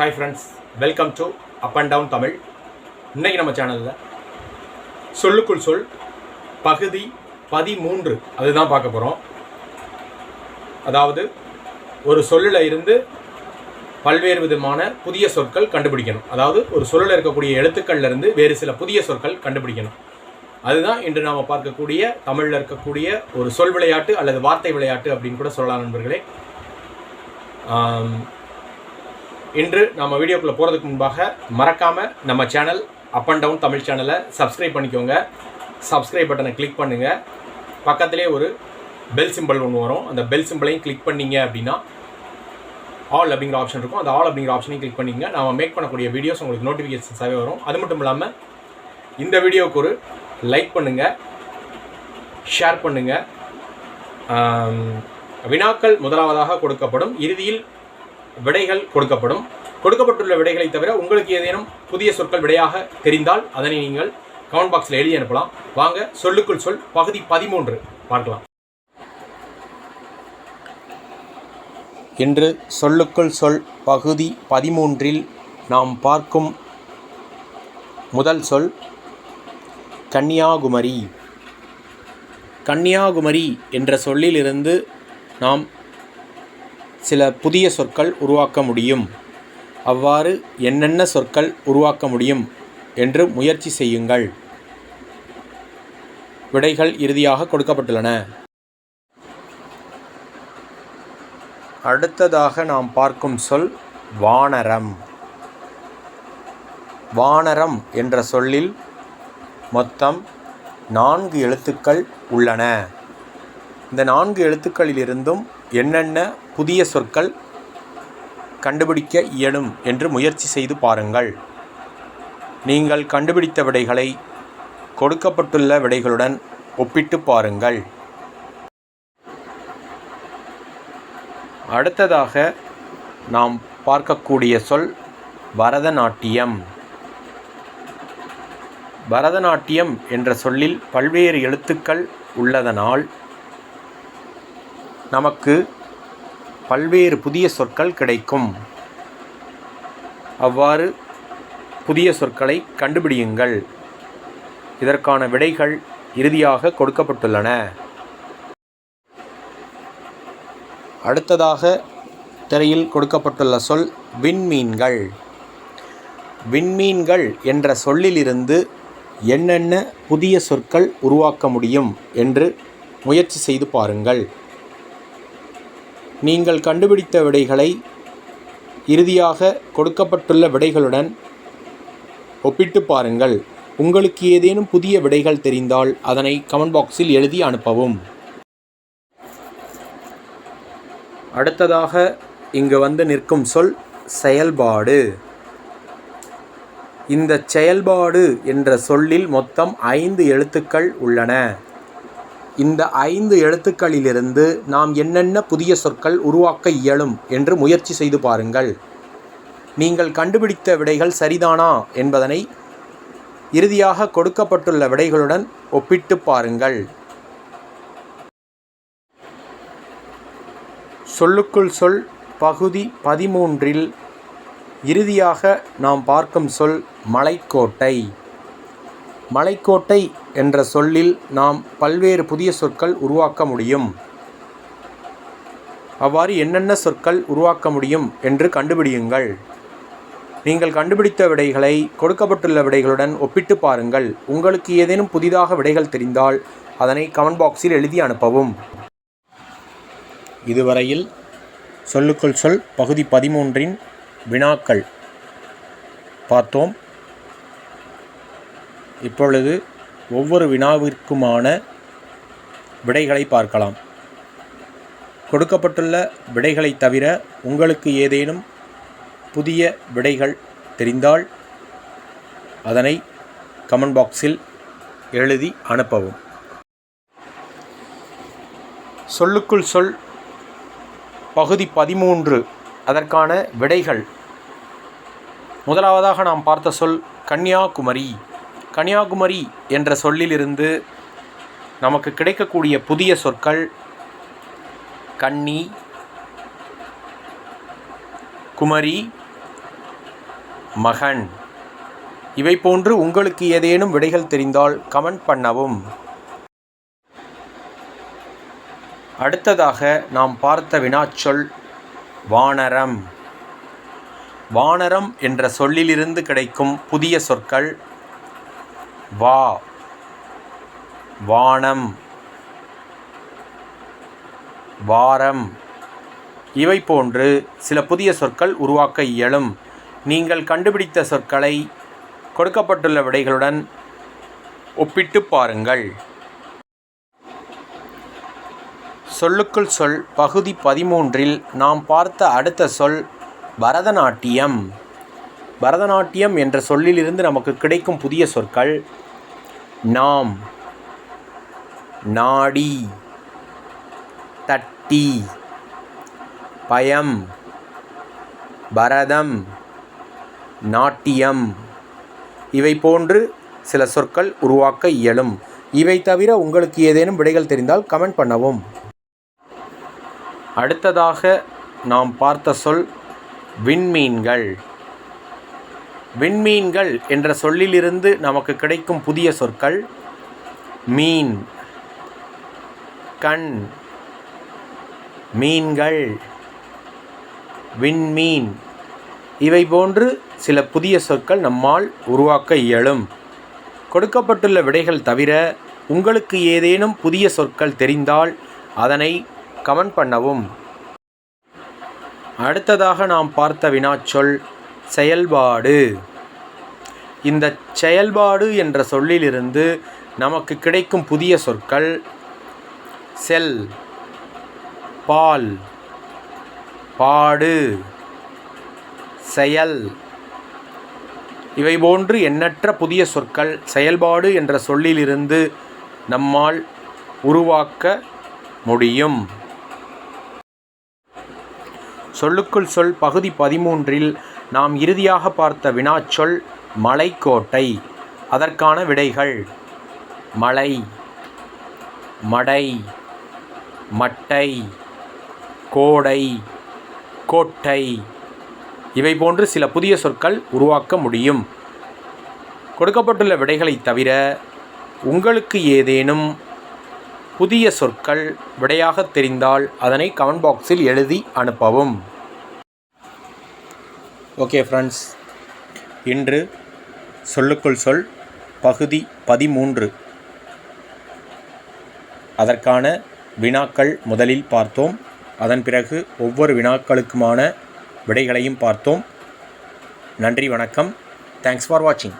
Hi friends welcome to up and down Tamil இன்றைக்கி நம்ம சேனலில் சொல்லுக்குள் சொல் பகுதி பதிமூன்று அதுதான் பார்க்க போகிறோம் அதாவது ஒரு சொல்லில் இருந்து பல்வேறு விதமான புதிய சொற்கள் கண்டுபிடிக்கணும். அதாவது ஒரு சொல்லில் இருக்கக்கூடிய எழுத்துக்கள்ல இருந்து வேறு சில புதிய சொற்கள் கண்டுபிடிக்கணும். அதுதான் இன்று நாம் பார்க்கக்கூடிய தமிழில் இருக்கக்கூடிய ஒரு சொல் விளையாட்டு அல்லது வார்த்தை விளையாட்டு அப்படின்னு கூட சொல்லலாம் நண்பர்களே. இன்று நம்ம வீடியோக்குள்ளே போகிறதுக்கு முன்பாக மறக்காமல் நம்ம channel up and down Tamil சேனலை சப்ஸ்கிரைப் பண்ணிக்கோங்க. சப்ஸ்கிரைப் பட்டனை கிளிக் பண்ணுங்கள் பக்கத்திலே ஒரு பெல் சிம்பிள் ஒன்று வரும். அந்த பெல் சிம்பிளையும் கிளிக் பண்ணீங்க அப்படின்னா ஆல் அப்படிங்கிற ஆப்ஷன் இருக்கும். அந்த ஆல் அப்படிங்கிற ஆப்ஷனையும் கிளிக் பண்ணிங்க. நம்ம மேக் பண்ணக்கூடிய வீடியோஸ் உங்களுக்கு நோட்டிஃபிகேஷன்ஸாகவே வரும். அது மட்டும் இல்லாமல் இந்த வீடியோவுக்கு ஒரு லைக் பண்ணுங்கள் ஷேர் பண்ணுங்கள் வினாக்கள் முதலாவதாக கொடுக்கப்படும். இறுதியில் விடைகள் கொடுக்கப்படும். கொடுக்கப்பட்டுள்ள விடைகளை தவிர உங்களுக்கு ஏதேனும் புதிய சொற்கள் விடையாக தெரிந்தால் அதனை நீங்கள் கமெண்ட் பாக்ஸில் எழுதி அனுப்பலாம். வாங்க சொல்லுக்குள் சொல் பகுதி பதிமூன்று பார்க்கலாம். இன்று சொல்லுக்குள் சொல் பகுதி பதிமூன்றில் நாம் பார்க்கும் முதல் சொல் கன்னியாகுமரி. கன்னியாகுமரி என்ற சொல்லிலிருந்து நாம் சில புதிய சொற்கள் உருவாக்க முடியும். அவ்வாறு என்னென்ன சொற்கள் உருவாக்க முடியும் என்று முயற்சி செய்யுங்கள். விடைகள் இறுதியாக கொடுக்கப்பட்டுள்ளன. அடுத்ததாக நாம் பார்க்கும் சொல் வானரம். வானரம் என்ற சொல்லில் மொத்தம் நான்கு எழுத்துக்கள் உள்ளன. இந்த நான்கு எழுத்துக்களிலிருந்தும் என்னென்ன புதிய சொற்கள் கண்டுபிடிக்க இயலும் என்று முயற்சி செய்து பாருங்கள். நீங்கள் கண்டுபிடித்த விடைகளை கொடுக்கப்பட்டுள்ள விடைகளுடன் ஒப்பிட்டு பாருங்கள். அடுத்ததாக நாம் பார்க்கக்கூடிய சொல் பரதநாட்டியம். பரதநாட்டியம் என்ற சொல்லில் பல்வேறு எழுத்துக்கள் உள்ளதனால் நமக்கு பல்வேறு புதிய சொற்கள் கிடைக்கும். அவ்வாறு புதிய சொற்களை கண்டுபிடியுங்கள். இதற்கான விடைகள் இறுதியாக கொடுக்கப்பட்டுள்ளன. அடுத்ததாக திரையில் கொடுக்கப்பட்டுள்ள சொல் விண்மீன்கள். விண்மீன்கள் என்ற சொல்லிலிருந்து என்னென்ன புதிய சொற்கள் உருவாக்க முடியும் என்று முயற்சி செய்து பாருங்கள். நீங்கள் கண்டுபிடித்த விடைகளை இறுதியாக கொடுக்கப்பட்டுள்ள விடைகளுடன் ஒப்பிட்டு பாருங்கள். உங்களுக்கு ஏதேனும் புதிய விடைகள் தெரிந்தால் அதனை கமெண்ட் பாக்ஸில் எழுதி அனுப்பவும். அடுத்ததாக இங்கு வந்து நிற்கும் சொல் செயல்பாடு. இந்த செயல்பாடு என்ற சொல்லில் மொத்தம் ஐந்து எழுத்துக்கள் உள்ளன. இந்த ஐந்து எழுத்துக்களிலிருந்து நாம் என்னென்ன புதிய சொற்கள் உருவாக்க இயலும் என்று முயற்சி செய்து பாருங்கள். நீங்கள் கண்டுபிடித்த விடைகள் சரிதானா என்பதனை இறுதியாக கொடுக்கப்பட்டுள்ள விடைகளுடன் ஒப்பிட்டு பாருங்கள். சொல்லுக்குள் சொல் பகுதி பதிமூன்றில் இறுதியாக நாம் பார்க்கும் சொல் மலைக்கோட்டை. மலைக்கோட்டை என்ற சொல்லில் நாம் பல்வேறு புதிய சொற்கள் உருவாக்க முடியும். அவ்வாறு என்னென்ன சொற்கள் உருவாக்க முடியும் என்று கண்டுபிடியுங்கள். நீங்கள் கண்டுபிடித்த விடைகளை கொடுக்கப்பட்டுள்ள விடைகளுடன் ஒப்பிட்டு பாருங்கள். உங்களுக்கு ஏதேனும் புதிதாக விடைகள் தெரிந்தால் அதனை கமெண்ட் பாக்ஸில் எழுதி அனுப்பவும். இதுவரையில் சொல்லுக்குள் சொல் பகுதி பதிமூன்றின் வினாக்கள். பார்த்தோம். இப்பொழுது ஒவ்வொரு வினாவிற்குமான விடைகளை பார்க்கலாம். கொடுக்கப்பட்டுள்ள விடைகளை தவிர உங்களுக்கு ஏதேனும் புதிய விடைகள் தெரிந்தால் அதனை கமெண்ட் பாக்ஸில் எழுதி அனுப்பவும். சொல்லுக்குள் சொல் பகுதி பதிமூன்று. அதற்கான விடைகள். முதலாவதாக நாம் பார்த்த சொல் கன்னியாகுமரி. கன்னியாகுமரி என்ற சொல்லிலிருந்து நமக்கு கிடைக்கக்கூடிய புதிய சொற்கள் கன்னி குமரி மகன். இவை போன்று உங்களுக்கு ஏதேனும் விடைகள் தெரிந்தால் கமெண்ட் பண்ணவும். அடுத்ததாக நாம் பார்த்த வினாச்சொல் வானரம். வானரம் என்ற சொல்லிலிருந்து கிடைக்கும் புதிய சொற்கள் வா. வானம். வாரம். இவை போன்று சில புதிய சொற்கள் உருவாக்க இயலும். நீங்கள் கண்டுபிடித்த சொற்களை கொடுக்கப்பட்டுள்ள விடைகளுடன் ஒப்பிட்டு பாருங்கள். சொல்லுக்குள் சொல் பகுதி பதிமூன்றில் நாம் பார்த்த அடுத்த சொல் பரதநாட்டியம். பரதநாட்டியம் என்ற சொல்லிலிருந்து நமக்கு கிடைக்கும் புதிய சொற்கள் நாம் நாடி தட்டி பயம் பரதம் நாட்டியம். இவை போன்று சில சொற்கள் உருவாக்க இயலும். இவை தவிர உங்களுக்கு ஏதேனும் விடைகள் தெரிந்தால் கமெண்ட் பண்ணவும். அடுத்ததாக நாம் பார்த்த சொல் விண்மீன்கள். விண்மீன்கள் என்ற சொல்லிலிருந்து நமக்கு கிடைக்கும் புதிய சொற்கள் மீன் கண் மீன்கள் விண்மீன். இவை போன்று சில புதிய சொற்கள் நம்மால் உருவாக்க இயலும். கொடுக்கப்பட்டுள்ள விடைகள் தவிர உங்களுக்கு ஏதேனும் புதிய சொற்கள் தெரிந்தால் அதனை கமெண்ட் பண்ணவும். அடுத்ததாக நாம் பார்த்த வினாச்சொல் செயல்பாடு. இந்த செயல்பாடு என்ற சொல்லிலிருந்து நமக்கு கிடைக்கும் புதிய சொற்கள் செல் பால் பாடு செயல். இவை போன்று எண்ணற்ற புதிய சொற்கள் செயல்பாடு என்ற சொல்லிலிருந்து நம்மால் உருவாக்க முடியும். சொல்லுக்குள் சொல் பகுதி பதிமூன்றில் நாம் இறுதியாக பார்த்த வினாச்சொல் மலைக்கோட்டை. அதற்கான விடைகள் மலை மடை மட்டை கோடை கோட்டை. இவை போன்று சில புதிய சொற்கள் உருவாக்க முடியும். கொடுக்கப்பட்டுள்ள விடைகளை தவிர உங்களுக்கு ஏதேனும் புதிய சொற்கள் விடையாக தெரிந்தால் அதனை கமெண்ட் பாக்ஸில் எழுதி அனுப்பவும். ஓகே ஃப்ரெண்ட்ஸ் இன்று சொல்லுக்குள் சொல் பகுதி பதிமூன்று. அதற்கான வினாக்கள் முதலில் பார்த்தோம். அதன் பிறகு ஒவ்வொரு வினாக்களுக்குமான விடைகளையும் பார்த்தோம். நன்றி வணக்கம். தேங்க்ஸ் ஃபார் வாட்சிங்